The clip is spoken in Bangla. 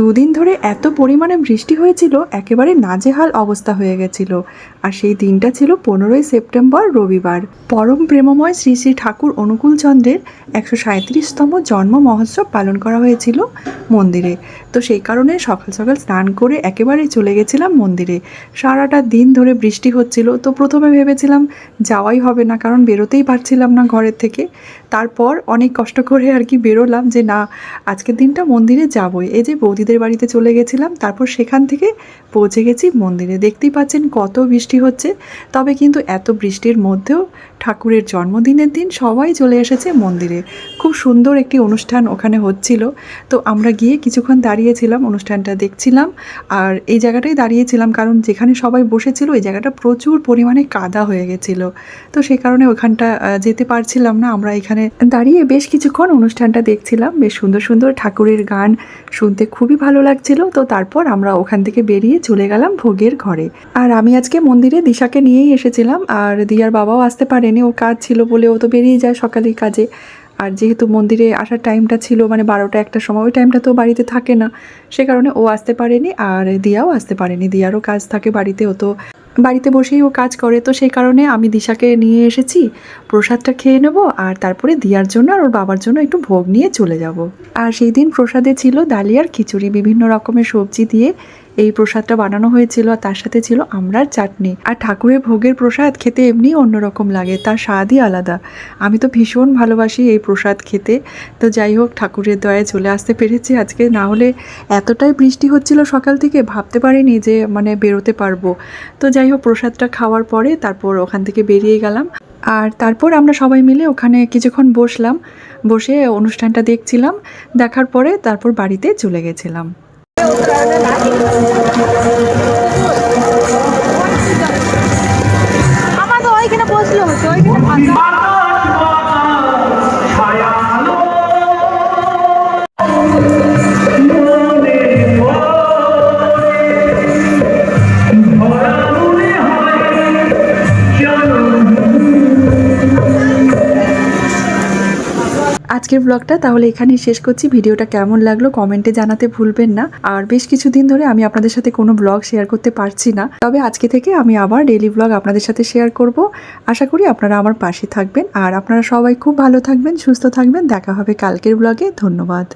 দুদিন ধরে এত পরিমাণে বৃষ্টি হয়েছিল, একেবারে নাজেহাল অবস্থা হয়ে গেছিল। আর সেই দিনটা ছিল পনেরোই সেপ্টেম্বর, রবিবার। পরম প্রেমময় শ্রী শ্রী ঠাকুর অনুকূল চন্দ্রের একশো সাঁত্রিশতম জন্ম মহোৎসব পালন করা হয়েছিল মন্দিরে। তো সেই কারণে সকাল সকাল স্নান করে একেবারে চলে গেছিলাম মন্দিরে। সারাটা দিন ধরে বৃষ্টি হচ্ছিল, তো প্রথমে ভেবেছিলাম যাওয়াই হবে না, কারণ বেরোতেই পারছিলাম না ঘরের থেকে। তারপর অনেক কষ্ট করে আর কি বেরোলাম যে না, আজকের দিনটা মন্দিরে যাবই। এই যে বৌদিদের বাড়িতে চলে গেছিলাম, তারপর সেখান থেকে পৌঁছে গেছি মন্দিরে। দেখতেই পাচ্ছেন কত বৃষ্টি হচ্ছে, তবে কিন্তু এত বৃষ্টির মধ্যেও ঠাকুরের জন্মদিনের দিন সবাই চলে এসেছে মন্দিরে। খুব সুন্দর একটি অনুষ্ঠান ওখানে হচ্ছিল। তো আমরা গিয়ে কিছুক্ষণ দাঁড়িয়েছিলাম, অনুষ্ঠানটা দেখছিলাম। আর এই জায়গাটাই দাঁড়িয়েছিলাম কারণ যেখানে সবাই বসেছিল, এই জায়গাটা প্রচুর পরিমাণে কাদা হয়ে গেছিল। তো সেই কারণে ওখানটা যেতে পারছিলাম না। আমরা এখানে দাঁড়িয়ে বেশ কিছুক্ষণ অনুষ্ঠানটা দেখছিলাম। বেশ সুন্দর সুন্দর ঠাকুরের গান শুনতে খুবই ভালো লাগছিল। তো তারপর আমরা ওখান থেকে বেরিয়ে চলে গেলাম ভোগের ঘরে। আর আমি আজকে মন্দিরে দিশাকে নিয়েই এসেছিলাম। আর দিয়ার বাবাও আসতে পারেনি ও কাজ ছিল বলে ও তো বেরিয়ে যায় সকালের কাজে। আর যেহেতু মন্দিরে আসার টাইমটা ছিল মানে বারোটা একটা সময়, ওই টাইমটা তো বাড়িতে থাকে না। সে কারণে ও আসতে পারেনি আর দিয়াও আসতে পারেনি। দিয়ারও কাজ থাকে বাড়িতে, ও তো বাড়িতে বসেই ও কাজ করে। তো সেই কারণে আমি দিশাকে নিয়ে এসেছি, প্রসাদটা খেয়ে নেব আর তারপরে দিয়ার জন্য আর ওর বাবার জন্য একটু ভোগ নিয়ে চলে যাব। আর সেই দিন প্রসাদে ছিল ডালিয়ার খিচুড়ি, বিভিন্ন রকমের সবজি দিয়ে এই প্রসাদটা বানানো হয়েছিল আর তার সাথে ছিল আমড়ার চাটনি। আর ঠাকুরের ভোগের প্রসাদ খেতে এমনি অন্যরকম লাগে, তার স্বাদই আলাদা। আমি তো ভীষণ ভালোবাসি এই প্রসাদ খেতে। তো যাই হোক, ঠাকুরের দয়ায় চলে আসতে পেরেছি। আজকে না হলে এতটাই বৃষ্টি হচ্ছিল সকাল থেকে, ভাবতে পারিনি যে মানে বেরোতে পারব। তো যাই হোক, প্রসাদটা খাওয়ার পরে তারপর ওখান থেকে বেরিয়ে গেলাম। আর তারপর আমরা সবাই মিলে ওখানে কিছুক্ষণ বসলাম। বসে অনুষ্ঠানটা দেখছিলাম। দেখার পরে তারপর বাড়িতে চলে গেছিলাম। আমার তো ওইখানে বসল হচ্ছে ওইখানে আজকের ব্লগটা তাহলে এখানেই শেষ করছি। ভিডিওটা কেমন লাগল কমেন্টে জানাতে ভুলবেন না। আর বেশ কিছুদিন ধরে আমি আপনাদের সাথে কোনো ব্লগ শেয়ার করতে পারছি না। তবে আজকে থেকে আমি আবার ডেলি ব্লগ আপনাদের সাথে শেয়ার করব। আশা করি আপনারা আমার পাশে থাকবেন। আর আপনারা সবাই খুব ভালো থাকবেন, সুস্থ থাকবেন। দেখা হবে কালকের ব্লগে ধন্যবাদ।